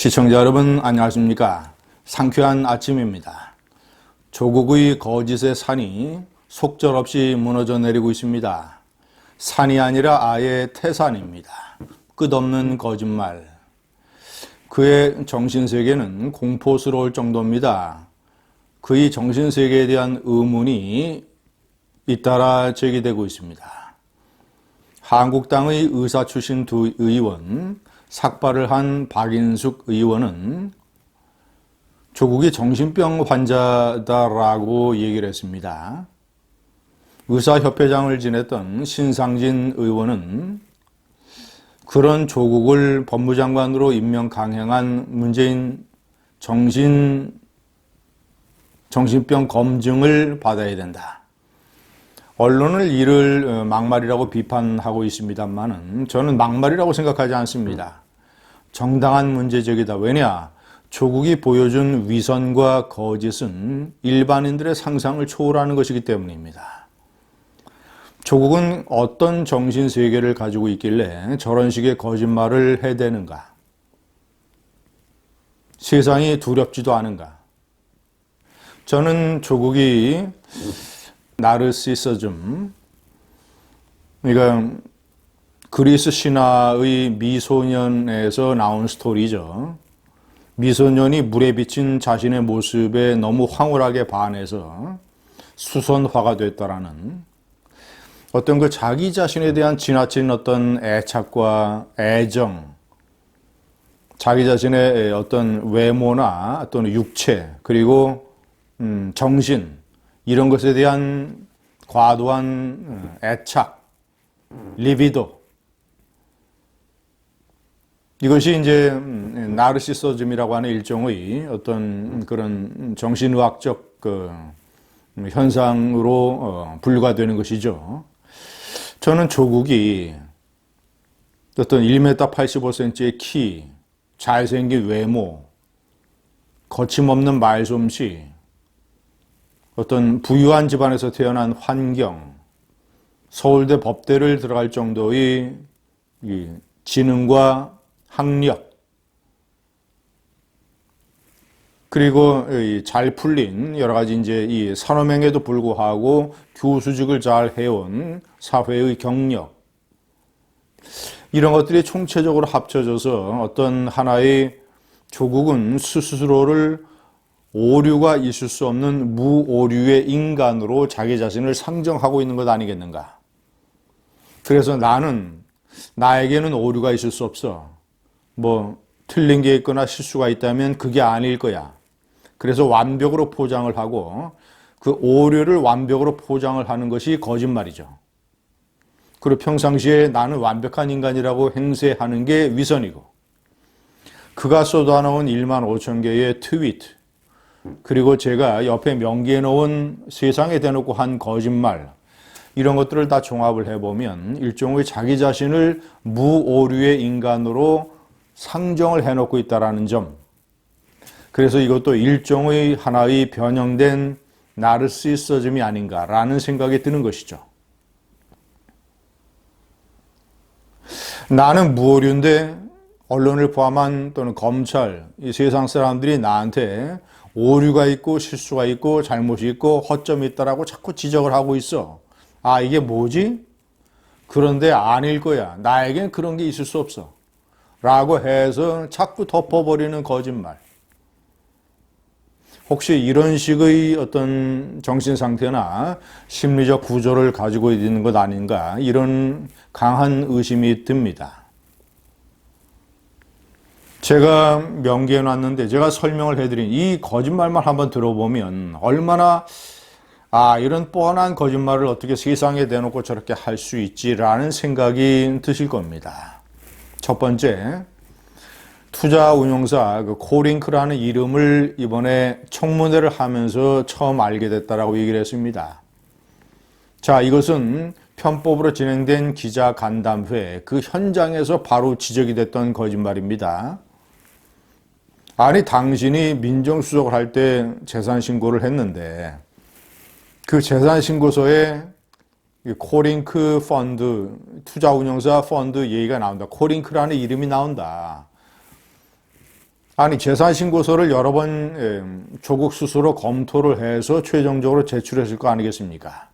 시청자 여러분 안녕하십니까? 상쾌한 아침입니다. 조국의 거짓의 산이 속절없이 무너져 내리고 있습니다. 산이 아니라 아예 태산입니다. 끝없는 거짓말. 그의 정신세계는 공포스러울 정도입니다. 그의 정신세계에 대한 의문이 잇따라 제기되고 있습니다. 한국당의 의사 출신 두 의원 삭발을 한 박인숙 의원은 조국이 정신병 환자다라고 얘기를 했습니다. 의사협회장을 지냈던 신상진 의원은 그런 조국을 법무장관으로 임명 강행한 문재인 정신, 정신병 검증을 받아야 된다. 언론을 이를 어, 막말이라고 비판하고 있습니다만은 저는 막말이라고 생각하지 않습니다. 정당한 문제적이다. 왜냐? 조국이 보여준 위선과 거짓은 일반인들의 상상을 초월하는 것이기 때문입니다. 조국은 어떤 정신 세계를 가지고 있길래 저런 식의 거짓말을 해대는가? 세상이 두렵지도 않은가? 저는 조국이 나르시서즘 그러니까 그리스 신화의 미소년에서 나온 스토리죠. 미소년이 물에 비친 자신의 모습에 너무 황홀하게 반해서 수선화가 됐다라는 어떤 그 자기 자신에 대한 지나친 어떤 애착과 애정, 자기 자신의 어떤 외모나 또는 육체, 그리고 음, 정신, 이런 것에 대한 과도한 어, 애착, 리비도 이것이 이제 음, 나르시소즘이라고 하는 일종의 어떤 그런 정신의학적 그 현상으로 어, 분류가 되는 것이죠. 저는 조국이 어떤 1m 85cm의 키, 잘생긴 외모, 거침없는 말솜씨, 어떤 부유한 집안에서 태어난 환경, 서울대 법대를 들어갈 정도의 지능과 학력, 그리고 잘 풀린 여러 가지 이제 이 산업행에도 불구하고 교수직을 잘 해온 사회의 경력, 이런 것들이 총체적으로 합쳐져서 어떤 하나의 조국은 스스로를 오류가 있을 수 없는 무오류의 인간으로 자기 자신을 상정하고 있는 것 아니겠는가? 그래서 나는 나에게는 오류가 있을 수 없어. 뭐 틀린 게 있거나 실수가 있다면 그게 아닐 거야. 그래서 완벽으로 포장을 하고 그 오류를 완벽으로 포장을 하는 것이 거짓말이죠. 그리고 평상시에 나는 완벽한 인간이라고 행세하는 게 위선이고 그가 쏟아놓은 1만 5천 개의 트위트 그리고 제가 옆에 명기해 놓은 세상에 대놓고 한 거짓말 이런 것들을 다 종합을 해보면 일종의 자기 자신을 무오류의 인간으로 상정을 해놓고 있다라는 점. 그래서 이것도 일종의 하나의 변형된 나르시서즘이 아닌가라는 생각이 드는 것이죠. 나는 무오류인데 언론을 포함한 또는 검찰, 이 세상 사람들이 나한테 오류가 있고 실수가 있고 잘못이 있고 허점이 있다라고 자꾸 지적을 하고 있어. 아, 이게 뭐지? 그런데 아닐 거야. 나에겐 그런 게 있을 수 없어. 라고 해서 자꾸 덮어버리는 거짓말. 혹시 이런 식의 어떤 정신 상태나 심리적 구조를 가지고 있는 것 아닌가 이런 강한 의심이 듭니다. 제가 명기해 놨는데 제가 설명을 해드린 이 거짓말만 한번 들어보면 얼마나 아 이런 뻔한 거짓말을 어떻게 세상에 대놓고 저렇게 할 수 있지라는 생각이 드실 겁니다. 첫 번째 투자 운용사 그 코링크라는 이름을 이번에 청문회를 하면서 처음 알게 됐다라고 얘기를 했습니다. 자 이것은 편법으로 진행된 기자 간담회 그 현장에서 바로 지적이 됐던 거짓말입니다. 아니 당신이 민정수석을 할 때 재산 신고를 했는데 그 재산 신고서에 코링크 펀드 투자 운용사 펀드 얘기가 나온다. 코링크라는 이름이 나온다. 아니 재산 신고서를 여러 번 예, 조국 스스로 검토를 해서 최종적으로 제출했을 거 아니겠습니까?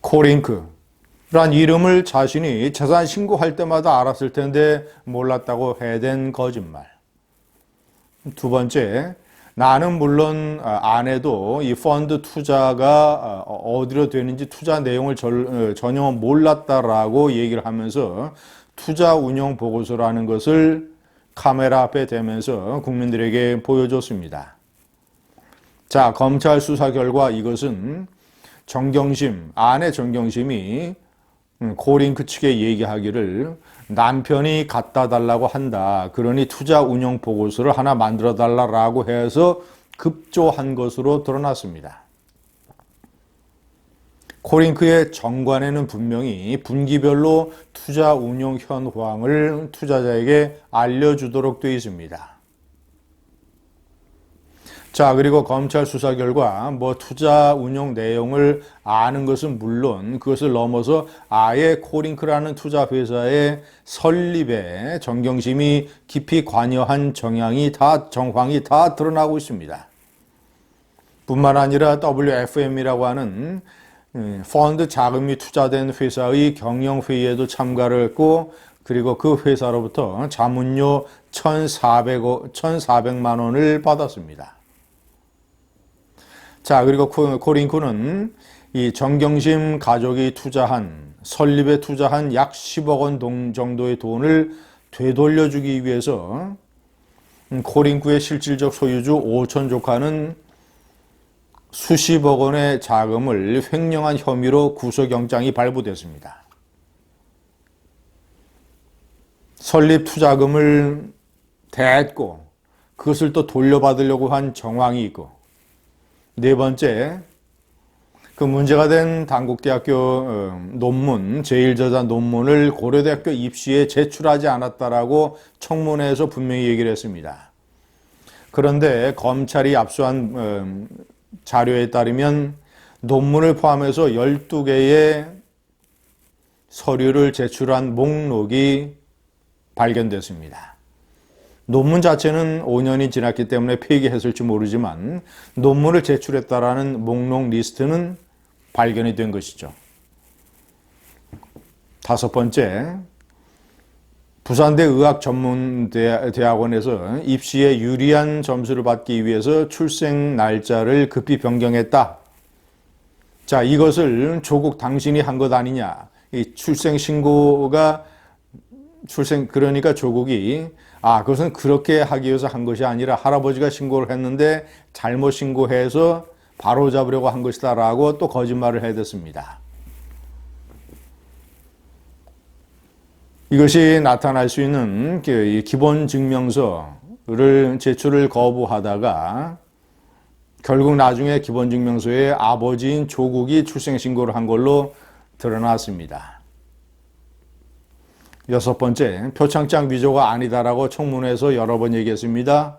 코링크 란 이름을 자신이 재산 신고할 때마다 알았을 텐데 몰랐다고 해댄 거짓말. 두 번째, 나는 물론 아내도 이 펀드 투자가 어디로 되는지 투자 내용을 어, 전혀 몰랐다라고 얘기를 하면서 투자 운영 보고서라는 것을 카메라 앞에 대면서 국민들에게 보여줬습니다. 자, 검찰 수사 결과 이것은 정경심, 아내 정경심이 음, 고링크 측에 얘기하기를 남편이 갖다 달라고 한다. 그러니 투자 운영 보고서를 하나 만들어 달라고 해서 급조한 것으로 드러났습니다. 코링크의 정관에는 분명히 분기별로 투자 운용 현황을 투자자에게 알려주도록 되어 있습니다. 자, 그리고 검찰 수사 결과 뭐 투자 운용 내용을 아는 것은 물론 그것을 넘어서 아예 코링크라는 투자 회사의 설립에 정경심이 깊이 관여한 정황이 다 정황이 다 드러나고 있습니다. 뿐만 아니라 WFM이라고 하는 음, 펀드 자금이 투자된 회사의 경영 회의에도 참가를 했고 그리고 그 회사로부터 자문료 1,400억 1,400만 원을 받았습니다. 자, 그리고 코링크는 이 정경심 가족이 투자한, 설립에 투자한 약 10억 원 정도의 돈을 되돌려주기 위해서 코링크의 실질적 소유주 오천 조카는 수십억 원의 자금을 횡령한 혐의로 구속영장이 발부됐습니다. 설립 투자금을 대고 그것을 또 돌려받으려고 한 정황이 있고 네 번째, 그 문제가 된 단국대학교 어, 논문, 제1저자 논문을 고려대학교 입시에 제출하지 않았다라고 청문회에서 분명히 얘기를 했습니다. 그런데 검찰이 압수한 어, 자료에 따르면 논문을 포함해서 12개의 서류를 제출한 목록이 발견됐습니다. 논문 자체는 5년이 지났기 때문에 폐기했을지 모르지만 논문을 제출했다라는 목록 리스트는 발견이 된 것이죠. 다섯 번째, 부산대 의학전문대학원에서 입시에 유리한 점수를 받기 위해서 출생 날짜를 급히 변경했다. 자, 이것을 조국 당신이 한 것 아니냐. 이 출생 신고가 출생 그러니까 조국이 아 그것은 그렇게 하기 위해서 한 것이 아니라 할아버지가 신고를 했는데 잘못 신고해서 바로 잡으려고 한 것이다라고 또 거짓말을 해댔습니다. 이것이 나타날 수 있는 그 기본 증명서를 제출을 거부하다가 결국 나중에 기본 증명서에 아버지인 조국이 출생 신고를 한 걸로 드러났습니다. 여섯 번째, 표창장 위조가 아니다라고 청문회에서 여러 번 얘기했습니다.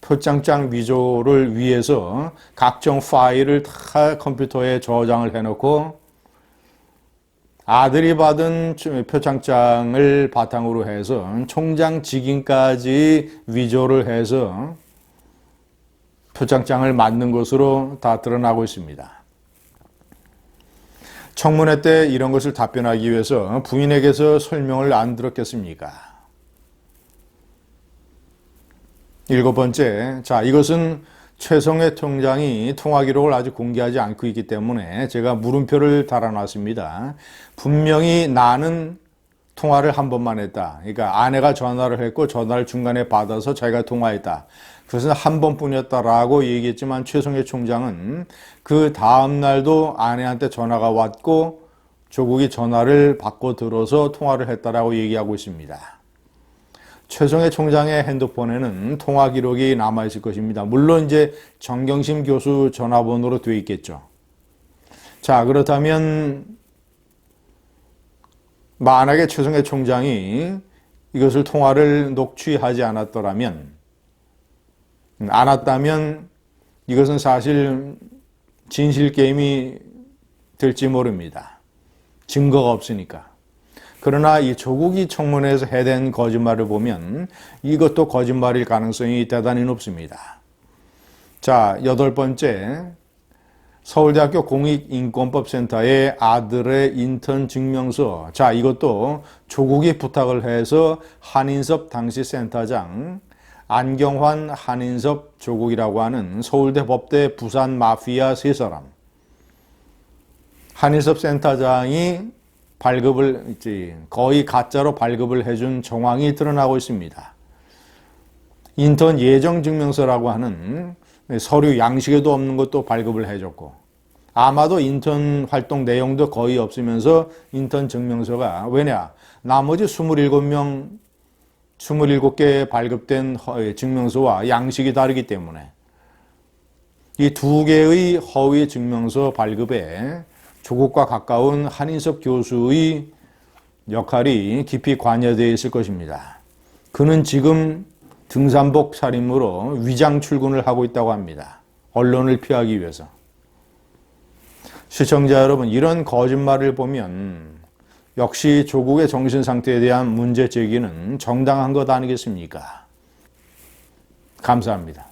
표창장 위조를 위해서 각종 파일을 다 컴퓨터에 저장을 해놓고 아들이 받은 표창장을 바탕으로 해서 총장 직인까지 위조를 해서 표창장을 만든 것으로 다 드러나고 있습니다. 청문회 때 이런 것을 답변하기 위해서 부인에게서 설명을 안 들었겠습니까? 일곱 번째, 자, 이것은 최성해 통장이 통화 기록을 아직 공개하지 않고 있기 때문에 제가 물음표를 달아놨습니다. 분명히 나는 통화를 한 번만 했다. 그러니까 아내가 전화를 했고 전화를 중간에 받아서 자기가 통화했다. 그것은 한 번뿐이었다라고 얘기했지만 최성해 총장은 그 다음 날도 아내한테 전화가 왔고 조국이 전화를 받고 들어서 통화를 했다라고 얘기하고 있습니다. 최성해 총장의 핸드폰에는 통화 기록이 남아 있을 것입니다. 물론 이제 정경심 교수 전화번호로 되어 있겠죠. 자, 그렇다면 만약에 최성해 총장이 이것을 통화를 녹취하지 않았더라면 않았다면 이것은 사실 진실 게임이 될지 모릅니다. 증거가 없으니까. 그러나 이 조국이 청문회에서 해댄 거짓말을 보면 이것도 거짓말일 가능성이 대단히 높습니다. 자, 여덟 번째. 서울대학교 공익인권법센터의 아들의 인턴 증명서. 자, 이것도 조국이 부탁을 해서 한인섭 당시 센터장, 안경환, 한인섭, 조국이라고 하는 서울대 법대 부산 마피아 세 사람. 한인섭 센터장이 발급을 이제 거의 가짜로 발급을 해준 정황이 드러나고 있습니다. 인턴 예정 증명서라고 하는 서류 양식에도 없는 것도 발급을 해줬고 아마도 인턴 활동 내용도 거의 없으면서 인턴 증명서가 왜냐 나머지 27명 27개 발급된 증명서와 양식이 다르기 때문에 이 두 개의 허위 증명서 발급에 조국과 가까운 한인섭 교수의 역할이 깊이 관여되어 있을 것입니다. 그는 지금 등산복 차림으로 위장 출근을 하고 있다고 합니다. 언론을 피하기 위해서. 시청자 여러분, 이런 거짓말을 보면 역시 조국의 정신 상태에 대한 문제 제기는 정당한 것 아니겠습니까? 감사합니다.